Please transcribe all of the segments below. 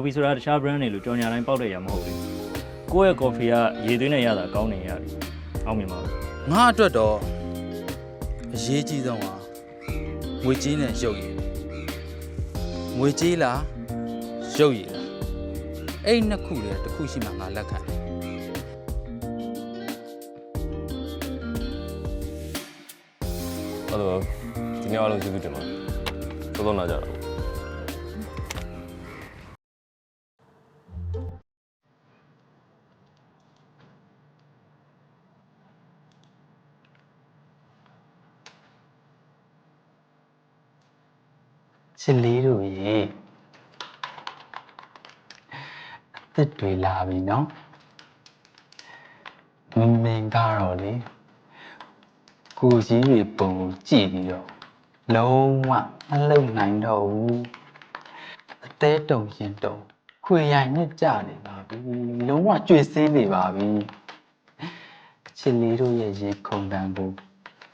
ကော်ဖီဆိုတာတခြား brand တွေလိုကြော်ညာတိုင်းပေါက်တဲ့ရမဟုတ်ဘူးကိုယ့်ရဲ့ကော်ဖီကရေသွင်းနဲ့ရတာကောင်းနေရတယ်အောင်မြင်ပါဘူးငါအတွက်တော့အရေးကြီးဆုံးဟာငွေကြေးနဲ့ရုပ်ရည်ငွေကြေးလားရုပ်ရည်လားအဲ့ဒီနှစ်ခုလေတစ်ခုရှိမှငါလက်ခံတယ်ဟုတ်တော့ဒီနေ့အားလုံးကျေးဇူးတင်ပါတယ်သောသောနာကြတော့ ချစ်လေးတို့ရေအသက်တွေလာပြီနော်မမင်ကတော့လေကိုကြီးတွေပုံကိုကြည့်ပြီးတော့လုံးဝမလုံနိုင်တော့ဘူးအသေးတုံရင်တုံခွေရိုင်နဲ့ကြာနေပါပြီလုံးဝကျွေစင်းနေပါပြီချစ်လေးတို့ရဲ့ရေခုန်တန်ကို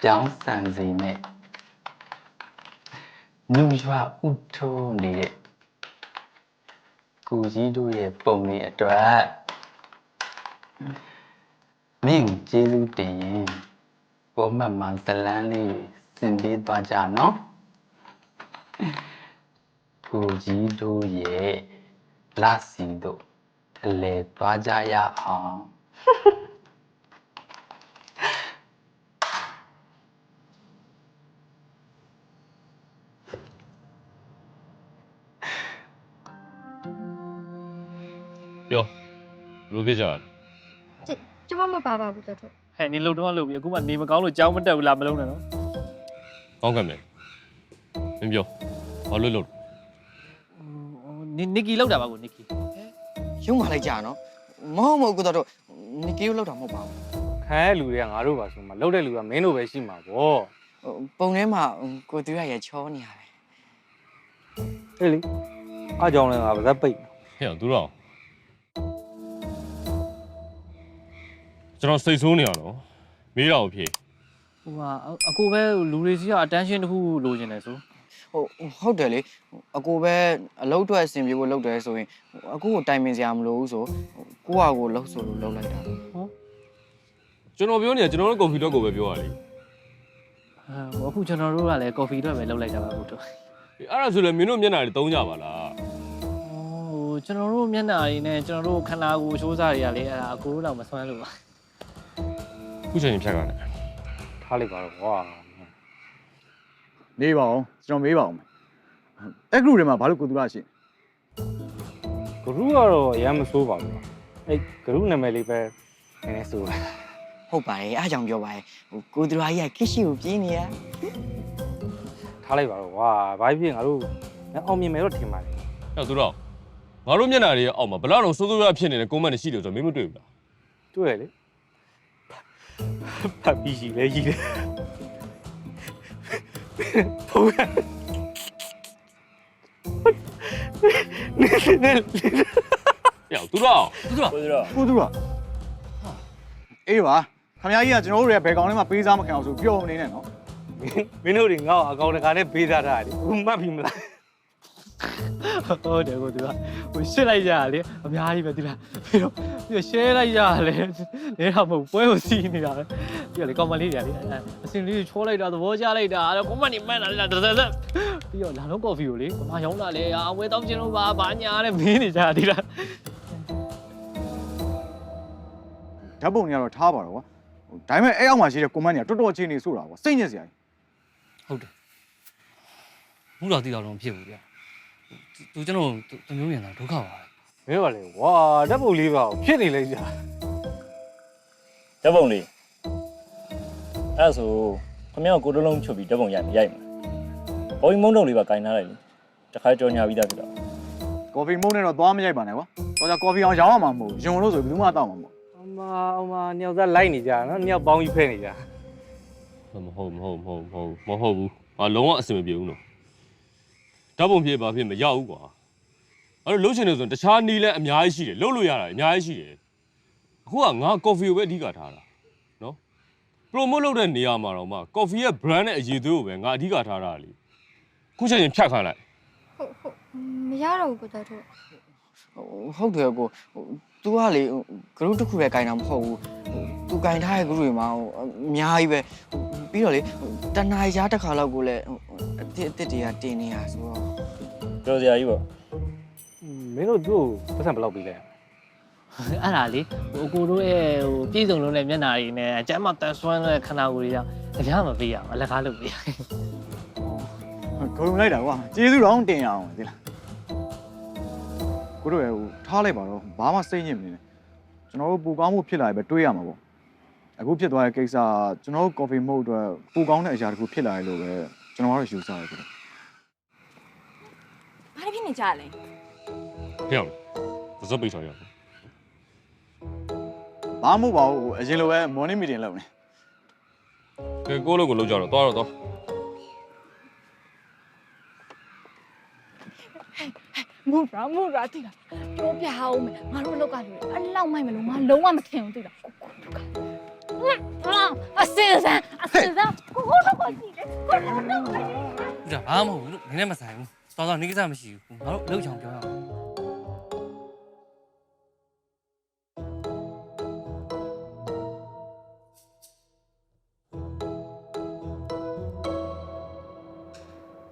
ပြောင်းဆန်စေနဲ့ နူရွာဥထိုးနေတဲ့ကိုကြီးတို့ရဲ့ပုံလေးအတွက်မင်းကိုကျေးဇူးတင်ရင်ပေါ်မှတ်မှဇလန်းလေးတွေစင်ပေးသွားကြနော်ကိုကြီးတို့ရဲ့လာစီတို့အလဲသွားကြရအောင် ပြောဘယ်လိုဖြစ်ကြလဲကျကျမမပါပါဘူးတော်တော်ဟဲ့နေလုံတော့လုပ်ပြီးအခုမှနေမကောင်းလို့ကြောင်းမတက်ဘူးလားမလုံးနဲ့နော်ကောင်းကံမယ်မင်းပြောဘာလို့လို့နိနစ်ကီလောက်တာပါကိုနစ်ကီရုံးမာလိုက်ကြနော်မဟုတ်မဟုတ်ကိုတော်တို့နီကီကိုလောက်တာမဟုတ်ပါဘူးခံရတဲ့လူတွေကငါတို့ပါဆိုမှလောက်တဲ့လူကမင်းတို့ပဲရှိမှာဗောဟိုပုံထဲမှာကိုသူရရဲ့ချောနေရတယ်ဟဲ့လေအားကြောင့်လည်းငါပါဇက်ပိတ်ဟဲ့အောင်သူတော့ ကျွန်တော်စိတ်ဆိုးနေရတော့မေးတော့ဖြေဟိုဟာအကိုပဲလူတွေစီက attention တစ်ခုလိုချင်တယ်ဆိုဟိုဟုတ်တယ်လေအကိုပဲအလုပ်အတွက်အဆင်ပြေဖို့လုပ်တယ်ဆိုရင်အကိုကိုတိုင်ပင်စရာမလိုဘူးဆိုကိုဟာကိုလှုပ်ဆိုလို့လှုပ်လိုက်တာကျွန်တော်ပြောနေတာကျွန်တော်တို့ကွန်ပျူတာကိုပဲပြောရလေဟိုအခုကျွန်တော်တို့ကလည်း coffee တော့ပဲလောက်လိုက်တာပါဘုတို့အဲ့ဒါဆိုလည်းမင်းတို့မျက်နှာတွေတုံးကြပါလားဟိုကျွန်တော်တို့မျက်နှာတွေနဲ့ကျွန်တော်တို့ခန္ဓာကိုယ်ရှိုးစားတွေကလေအဲ့ဒါအကိုတို့တော့မဆွမ်းလို့ပါ ခုချိန်ဖြတ်ကနေထားလိုက်ပါတော့ကွာနေပါအောင်ကျွန်တော်မေးပါအောင်အဲ့ဂရုထဲမှာဘာလို့ကိုသူရရှိဂရုကတော့အရမ်းမစိုးပါဘူးကွာအဲ့ဂရုနာမည်လေးပဲနည်းနည်းစိုးပါဟုတ်ပါတယ်အားကြောင့်ပြောပါတယ်ဟိုကိုသူရကြီးကခစ်ရှိကိုပြေးနေရထားလိုက်ပါတော့ကွာဘာဖြစ်ငါတို့အောင်မြင်မယ်တော့ထင်ပါတယ်ဟဲ့သူတော့ငါတို့မျက်နှာတွေရဲ့အောက်မှာဘလောက်တော့စိုးစိုးရဖြစ်နေတဲ့ comment တွေရှိတယ်ဆိုတော့မင်းမတွေ့ဘူးလားတွေ့ရလေ ဖတ်ပြီးရှိလဲရှိတယ်ဖုန်းရနေနေဟဲ့အောင်သူတော့သူတို့ကိုသူရအေးပါခမကြီးကကျွန်တော်တို့ရဲ့ဘယ်ကောင်ထဲမှာပေးစားမခံအောင်ဆိုပြောမနေနဲ့နော်မင်းတို့တွေငါ့ကိုအကောင့်တကာနဲ့ပေးထားတာလေဘူးမှတ်ပြီမလား ဟုတ်တယ်ကိုသူကဟိုရှင်းလိုက်ကြရလေအများကြီးပဲဒီလားပြီးတော့ပြီးတော့ share လိုက်ကြရလေနေတော့မဟုတ်ပွဲကိုစီးနေတာပဲပြီးတော့လေ comment လေးတွေလေအစင်လေးချောလိုက်တာသဘောကျလိုက်တာအဲ့ comment တွေမှန်တာလေတစ်သက်သက်ပြီးတော့လာလုံး coffee ကိုလေဘာမှရောင်းတာလေအာဝဲတောင်းခြင်းလို့ပါဘာညာတဲ့မင်းနေကြဒီလားဓာတ်ပုံတွေကတော့ထားပါတော့ကွာဟိုဒါပေမဲ့အဲ့အောက်မှာရှိတဲ့ comment တွေကတော်တော်ချင်းနေဆိုတာကွာစိတ်ညစ်စရာကြီးဟုတ်တယ်ဘူးတော့တိတော့လုံးဖြစ်ဘူးဗျာ သူကျွန်တော်တမျိုးမြန်တာဒုက္ခပါပဲမင်းကလေဝါဓာတ်ပုံလေးပါကိုဖြစ်နေလိုက်ကြဓာတ်ပုံလေးအဲ့ဒါဆိုခမင်းကကိုတလုံးချုပ်ပြီးဓာတ်ပုံရိုက်မရိုက်မှာဘော်ဒီမုံတုံလေးပါကင်ထားလိုက်လေတခါကြော်ညာပြီးသားဖြစ်တော့ကော်ဖီမုန်းနဲ့တော့သွားမရိုက်ပါနဲ့ကွာတော့じゃကော်ဖီအောင်ရောင်းရမှာမဟုတ်ဘူးယုံလို့ဆိုဘယ်သူမှတောက်မှာမဟုတ်အမအမညောက်သားလိုက်နေကြနော်ညောက်ပေါင်းကြီးဖဲနေကြမဟုတ်မဟုတ်မဟုတ်မဟုတ်မဟုတ်ဘူးငါလုံးဝအဆင်မပြေဘူးနော် ဓာတ်ပုံဖြစ်ပါဖြစ်မရောက်ဘူးကွာအဲ့လိုလှုပ်ချင်တယ်ဆိုရင်တခြားနီးလဲအများကြီးရှိတယ်လှုပ်လို့ရတာအများကြီးရှိတယ်အခုကငါကော်ဖီကိုပဲအဓိကထားတာနော် promote လုပ်တဲ့နေရာမှာတော့မှကော်ဖီရဲ့ brand နဲ့အရည်သွေးကိုပဲငါအဓိကထားတာလေခုချိန်ချင်းဖြတ်ခိုင်းလိုက်ဟုတ်ဟုတ်မရတော့ဘူးကိုတော်တို့ဟိုဟုတ်တယ်ကိုဟို तू ကလေဟို group တစ်ခုပဲကင်တာမဟုတ်ဘူးဟို तू ကင်ထားတဲ့ group တွေမှာဟိုအများကြီးပဲဟိုပြီးတော့လေဟိုတနားရားတစ်ခါလောက်ကိုလည်းဟိုအစ်စ်အစ်စ်တွေကတင်နေရဆိုတော့ ပြောစရာကြီးပေါ့မင်းတို့သူ့ကိုပတ်စံဘယ်လောက်ပြီးလဲအဲ့ဒါလေဟိုအကိုတို့ရဲ့ဟိုပြည်စုံလုံးတဲ့မျက်နှာတွေနဲ့အကျမ်းမတန်ဆွမ်းတဲ့ခန္ဓာကိုယ်တွေကြောင့်တရားမပေးရအောင်အလကားလုပ်ပေးရဂုံလိုက်တာကွာကျေးဇူးတော်တင်ရအောင်ဒီလားကိုတို့ရဟိုထားလိုက်ပါတော့ဘာမှစိတ်ညစ်မနေနဲ့ကျွန်တော်တို့ပူကောင်းမှုဖြစ်လာပြီပဲတွေးရမှာပေါ့အခုဖြစ်သွားတဲ့ကိစ္စကျွန်တော်တို့ကော်ဖီမုတ်အတွက်ပူကောင်းတဲ့အရာတစ်ခုဖြစ်လာရလို့ပဲကျွန်တော်တို့ယူဆရတယ်ကိုဘာဖြစ် နေကြလဲဖျောက်တယ်သစပ်ပိတ်ဆောင်ရအောင်ဘာမှမဟုတ်ပါဘူးအရင်လိုပဲ morning meeting လုပ်နေကဲကိုယ့်လိုကိုလောက်ကြတော့သွားတော့သွားမူရာမူရာတိလားပြောပြအောင်မယ်ငါတို့လောက်ကလူအလောက်မိုက်မလို့ငါလုံးဝမထင်ဘူးတိလားကိုကိုတို့ကအာအစင်စံအစင်စံကိုကိုတို့ကကြည့်လေကိုကိုတို့ကကြည့်ဘူးဒါဘာမှမဟုတ်ဘူးလို့နင်းနဲ့မဆိုင်ဘူး တော်တော်နေကိစ္စမရှိဘူးငါတို့လှုပ်ချောင်ပြောရအောင်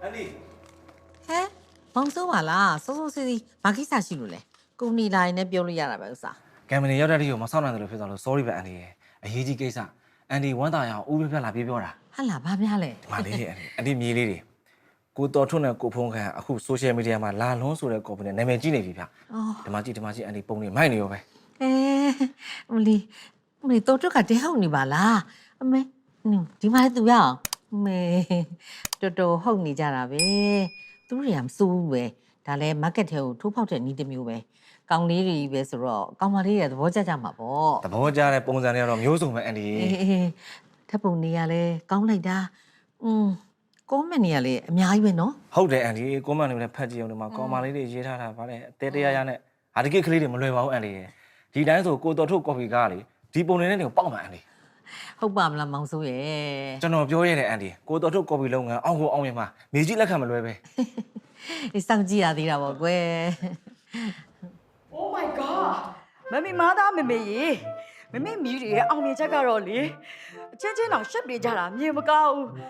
အန်ဒီဟဲမောင်စိုးပါလားစိုးစိုးစီစီဘာကိစ္စရှိလို့လဲကုမ္ပဏီလာရင်လည်းပြောလို့ရတာပဲဥစ္စာကင်မရာရောက်တဲ့ဒီကိုမဆောက်နိုင်တယ်လို့ဖြစ်သွားလို့ sorry ပဲအန်ဒီရဲ့အရေးကြီးကိစ္စအန်ဒီဝမ်းသာရအောင်ဦးပြပြလာပြေးပြောတာဟာလာဘာများလဲဒီမလေးတွေအန်ဒီအန်ဒီမြေးလေးတွေ ကိုတော်ထွန်းနဲ့ကိုဖုံးခန့်အခု social media မှာလာလွန်းဆိုတဲ့ company နာမည်ကြီးနေပြီဗျအော်ဒီမှာကြည့်ဒီမှာကြည့်အန်ဒီပုံနေမိုက်နေရောပဲအဲမလီမလီတော့တုတ်ကတဲဟုတ်နေပါလားအမေနင်ဒီမှာလည်းသူရအောင်အမေတော်တော်ဟုတ်နေကြတာပဲသူတွေကမစိုးဘူးပဲဒါလည်း market ထဲကိုထိုးဖောက်တဲ့နည်းတစ်မျိုးပဲကောင်းလေးတွေပဲဆိုတော့ကောင်းမလေးတွေသဘောကျကြမှာပေါ့သဘောကျတဲ့ပုံစံတွေကတော့မျိုးစုံပဲအန်ဒီ အေးအေးထပ်ပုံနေရလဲကောင်းလိုက်တာอืม ကောမန်နေရလဲအများကြီးပဲနော်ဟုတ်တယ်အန်ဒီကွန်မန့်တွေလည်းဖတ်ကြည့်အောင်ဒီမှာကောင်မလေးတွေရေးထားတာဗါလဲအသေးတရားရနဲ့ဟာဒီကိတ်ကလေးတွေမလွယ်ပါဘူးအန်ဒီရဲ့ဒီတိုင်းဆိုကိုတော်ထုတ် coffee ကားလေဒီပုံနေနဲ့တွေကိုပေါက်မှာအန်ဒီဟုတ်ပါမလားမောင်စိုးရဲ့ကျွန်တော်ပြောရတဲ့အန်ဒီကိုတော်ထုတ် coffee လုပ်ငန်းအောင်ကိုအောင်မြင်မှာမြေကြီးလက်ခံမလွယ်ပဲဒီစောင့်ကြည့်ရသေးတာပေါ့ကွယ် Oh my god မမီမာသားမမေရေ မမေမီတွေရဲ့အောင်မြင်ချက်ကတော့လေအချင်းချင်းတော့ရှက်ပြေကြတာမြေမကောင်းဘူးဟာ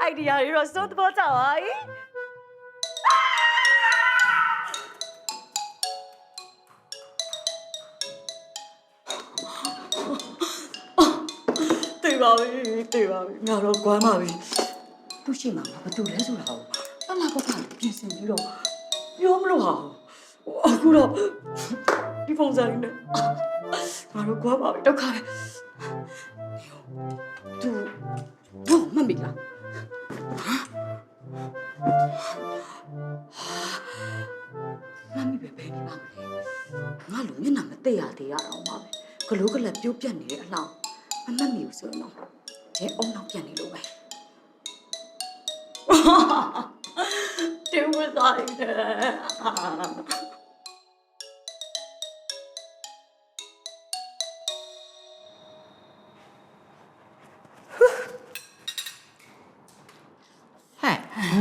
အိုင်ဒီယာတွေတော့စိုးသဘောကျပါ E တွေ့ပါပြီတွေ့ပါပြီငါတော့ကွမ်းပါပြီသူရှိမှာဘာတူလဲဆိုတာကိုအလားကပြင်ဆင်ပြီးတော့ပြောမလို့ဟာအခုတော့ဒီပုံစံနဲ့ ငါတို့ကွမ်းပါပြီဒုက္ခပဲသူသူမမေ့လားမမီပဲပဲနေပါမလဲငါလိုမျက်နှာမသိရသေးရအောင်ပါပဲဂလိုးကလက်ပြိုးပြတ်နေတဲ့အလောင်းမမတ်မီဘူးဆိုရင်တော့ကျဲအုံနောက်ပြတ်နေလို့ပဲတေဝသားရည်ဟဲ့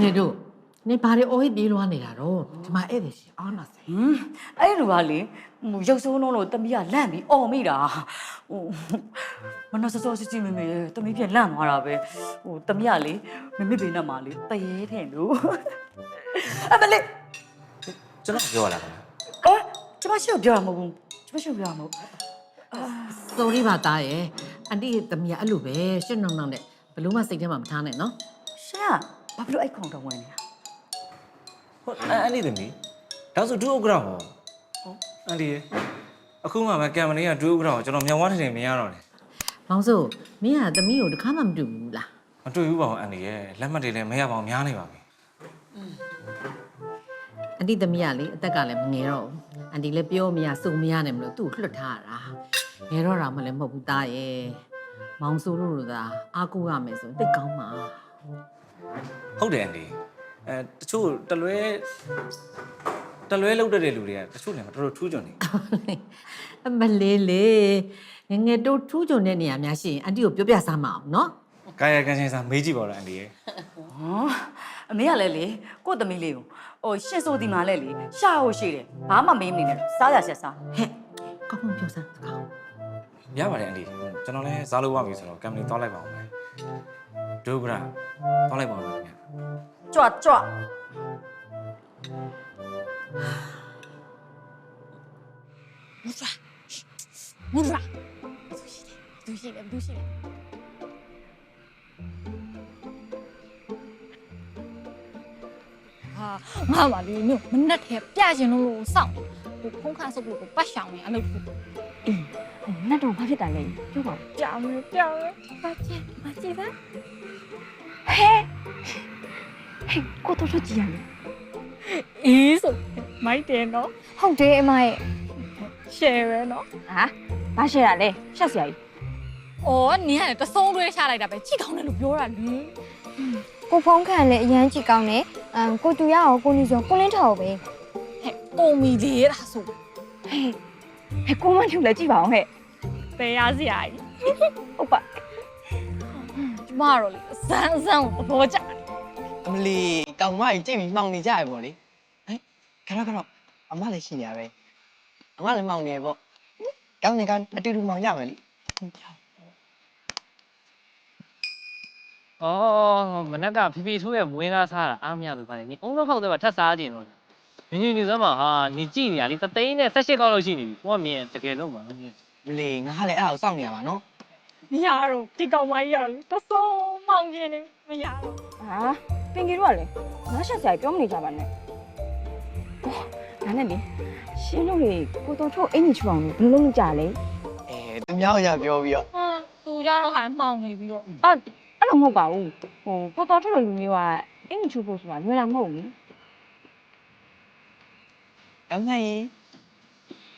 နေတို့နေဘာတွေအိုးဟိပြေးလွှားနေတာတော့ဒီမှာဧည့်သည်ရှိအောင်းနာစေဟမ်အဲ့လိုပါလေဟိုရုပ်ဆိုးနှုံးလို့တမီးကလန့်ပြီးអော်မိတာဟိုမနှစောစောစစ်စစ်မမေတမီးပြန်လန့်သွားတာပဲဟိုတမီးကလေမမေဘေးနဲ့မှလေတရေထင်လို့အမလေးကျွန်တော်ပြောရတာခင်ဗျအော်ကျမရှိကိုပြောရမဟုတ်ဘူးကျမရှိကိုပြောရမဟုတ်ဘူးစိုးရီပါသားရဲ့အန်တီရဲ့သမီးကအဲ့လိုပဲရှင်းနှောင်းနှောင်းနဲ့ဘလို့မှစိတ်ထဲမှာမထားနဲ့နော်ရှင်က ဘာဖြစ်လို့အဲ့ခုံတော့ဝင်နေတာဟုတ်အန်ဒီသမီးဒါဆိုဒုဥက္ကရာဟောဟုတ်အန်ဒီရေအခုမှပဲကံမလေးကဒုဥက္ကရာကိုကျွန်တော်မြောင်ဝါထင်မြင်ရတော့တယ်မောင်စိုးမင်းကသမီးကိုတခါမှမတွေ့ဘူးလားမတွေ့ဘူးပါဘူးအန်ဒီရဲ့လက်မှတ်တွေလည်းမရပါဘူးများနေပါပြီအန်တီသမီးကလေအသက်ကလည်းမငယ်တော့ဘူးအန်တီလည်းပြောမရစုံမရနဲ့မလို့သူ့ကိုလွတ်ထားရတာငယ်တော့တာမှလည်းမဟုတ်ဘူးသားရဲ့မောင်စိုးတို့သာအားကိုးရမယ်ဆိုရင်သိတ်ကောင်းမှာ ဟုတ်တယ်အန်ဒီအဲတချို့တလွဲတလွဲလောက်တတ်တဲ့လူတွေကတချို့လည်းတော်တော်ထူးချွန်နေအမလေးလေငယ်ငယ်တို့ထူးချွန်တဲ့နေရာများရှိရင်အန်တီကိုပြောပြစမ်းမအောင်နော်ကာယကံရှင်စာမေးကြည့်ပါတော့အန်ဒီရဲ့ဟောအမေကလည်းလေကို့သမီးလေးကိုဟိုရှစ်ဆိုဒီမှာလည်းလေရှာဖို့ရှိတယ်ဘာမှမေးမနေနဲ့စားရဆက်စားဟဲ့ကောင်းကောင်းပြောစမ်းကောင်းရပါတယ်အန်ဒီကျွန်တော်လည်းစားလို့ရပြီဆိုတော့ကံမလေးသွားလိုက်ပါအောင်မယ် ဒုက္ကရာသွားလိုက်ပါအောင်ခင်ဗျကြွကြွမူရာသူရှိတယ်သူရှိတယ်ဟာငါပါလေမြို့မနဲ့ထဲပြကျင်လို့လို့စောင့်ကိုဖုံးခါဆုပ်လို့ကိုပတ်ရှောင်နေအလုပ်ကိုနတ်တော်ဘာဖြစ်တာလဲပြောပါဦးကြောင်နေကြောင်နေမကြည့်မကြည့်ပါ ဟဲဟဲကိုတော်တော်ကြည့်ရမယ်အေးဆိုမိုက်တယ်နော်ဟုတ်တယ်အမရဲ့ရှယ်ပဲနော်ဟာဘာရှယ်ရလဲရှက်စရာကြီး။အော်နင်ကလည်းတဆုံးတွဲချလိုက်တာပဲကြည့်ကောင်းတယ်လို့ပြောတာလေကိုဖုံးခန့်လည်းအရန်ကြည့်ကောင်းတယ်အမ်ကိုတူရအောင်ကိုနီဆိုကိုလင်းထော်ပဲ။ဟဲ့ပုံမီလေးတာဆိုဟဲ့ဟဲ့ကိုမထူလည်းကြည့်ပါအောင်ဟဲ့တဲရစရာကြီးဟုတ်ပါ။ကျ မကတော့လေအစမ်းအစမ်းကိုသဘောကျတယ်အမလီကောင်မကြီးကြိတ်ပြီးမှောင်နေကြရပေါ့လေဟဲ့ခဏခဏအမလည်းရှိနေရပဲအမလည်းမှောင်နေပေါ့ကောင်းနေကောင်းအတူတူမှောင်ရမယ်လေ။အော်မနက်ကဖီဖီထိုးရဲ့မွေးသားစားတာအားမရဘူးပါလေ။နီအုံးတော့ဖောက်တဲ့မှာထပ်စားကြည့်တော့။ညင်ညင်နေစမ်းမှာဟာနီကြည့်နေရလေသသိန်းနဲ့18ကောက်လောက်ရှိနေပြီ။ကိုကမြင်တကယ်တော့မှာ။မလီငါလည်းအဲ့ဒါကိုစောင့်နေရပါနော်။ မရတော့ဒီကောင်မကြီးရလေတဆုံးမောင်ရင်နေမရတော့ဟာပင်ကြီးတို့ကလည်းငါရှက်စရာကြီးပြောမနေကြပါနဲ့ဟောဒါနဲ့လေရှင်းလို့လေကိုတော်ထုတ်အင်ကြီးချူအောင်လို့ဘယ်လိုလုပ်လို့ကြလဲအဲသူများရပြောပြီးတော့။ဟာသူကြတော့ဟာမှောင်နေပြီးတော့အာအဲ့လိုမဟုတ်ပါဘူးဟိုကိုတော်ထုတ်တဲ့လူမျိုးကအင်ကြီးချူဖို့ဆိုတာလွယ်တာမဟုတ်ဘူးကောင်းနေရင်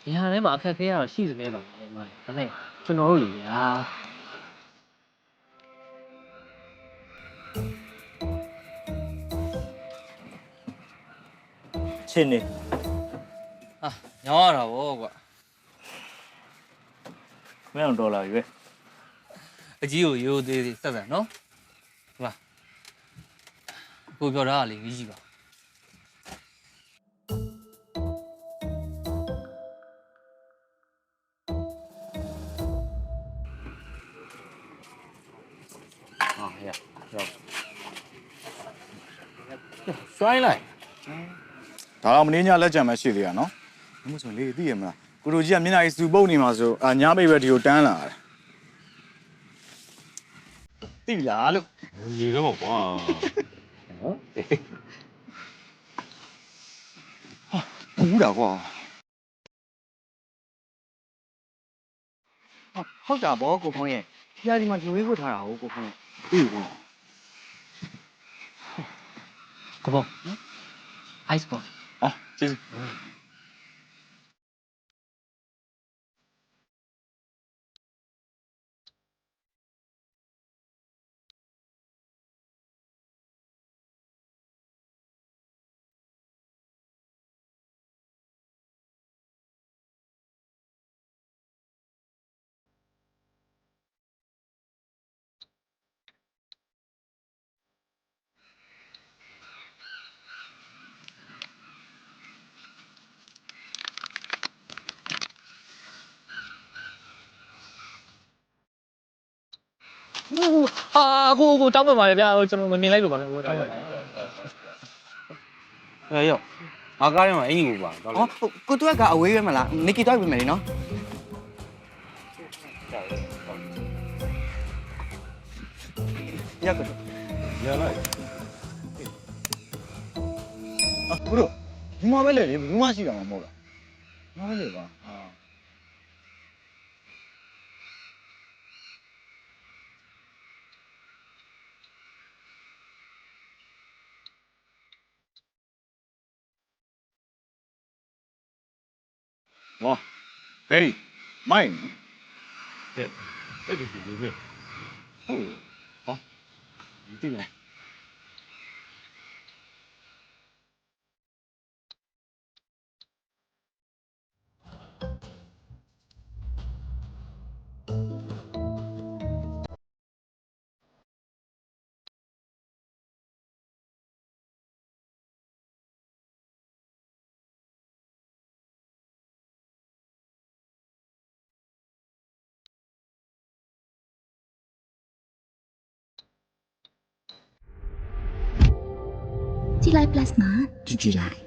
ဒီဟာထဲမှာအခက်အခဲကတော့ရှိစလဲပါမယ်မ။ဒါနဲ့ကျွန်တော်တို့လူညာ ချင်းနေဟာညောင်းရတာဗောကွာမင်းအောင်ဒေါ်လာရွေးအကြီးကိုရိုးသေးသေးဆက်ဆက်နော်ဟုတ်လားကိုပြောတာကလေကြီးကြီးပါဟာရရောက်ဆွိုင်းလိုက် ဒါတော့မင်းညလက်ကြံမရှိသေးရနော်ဘယ်မှဆိုလေသိရမလားကိုတို့ကြီးကမျက်နှာကြီးစူပုတ်နေမှာဆိုအာညာမိတ်ပဲဒီကိုတန်းလာတယ်သိလားလို့ရေတော့ကွာဘူးတာကွာဟုတ်တာဗောကိုဖုံးရဲ့ဖျားဒီမှာလူဝေးကိုထားတာဟုတ်ကိုဖုံးရဲ့အေးကွာ။ကဘော။ ice ball အော်ကျေးဇူး ဟာကိုကိုတောင်းပန်ပါလေဗျာကျွန်တော်မမြင်လိုက်လို့ပါခင်ဗျာတောင်းပန်ဟဲ့ရောက်ငါကားထဲမှာအင်ကြီးကိုပါတော့ဟောကိုတူကအဝေးပဲမလားနီကီတော့ပြင်မယ်လေနော်ရကတော့ရလိုက်အခုတော့ဒီမှာပဲလေလေဘူးမရှိတာမှမဟုတ်လားငါပဲလေပါဟာ ဝါဟေးမိုင်းတဲ့အဲ့ဒီဒီလိုပဲဟုတ် ဟောဒီလေကြည်လိုက် plus မှာကြည့်ကြည့်လိုက်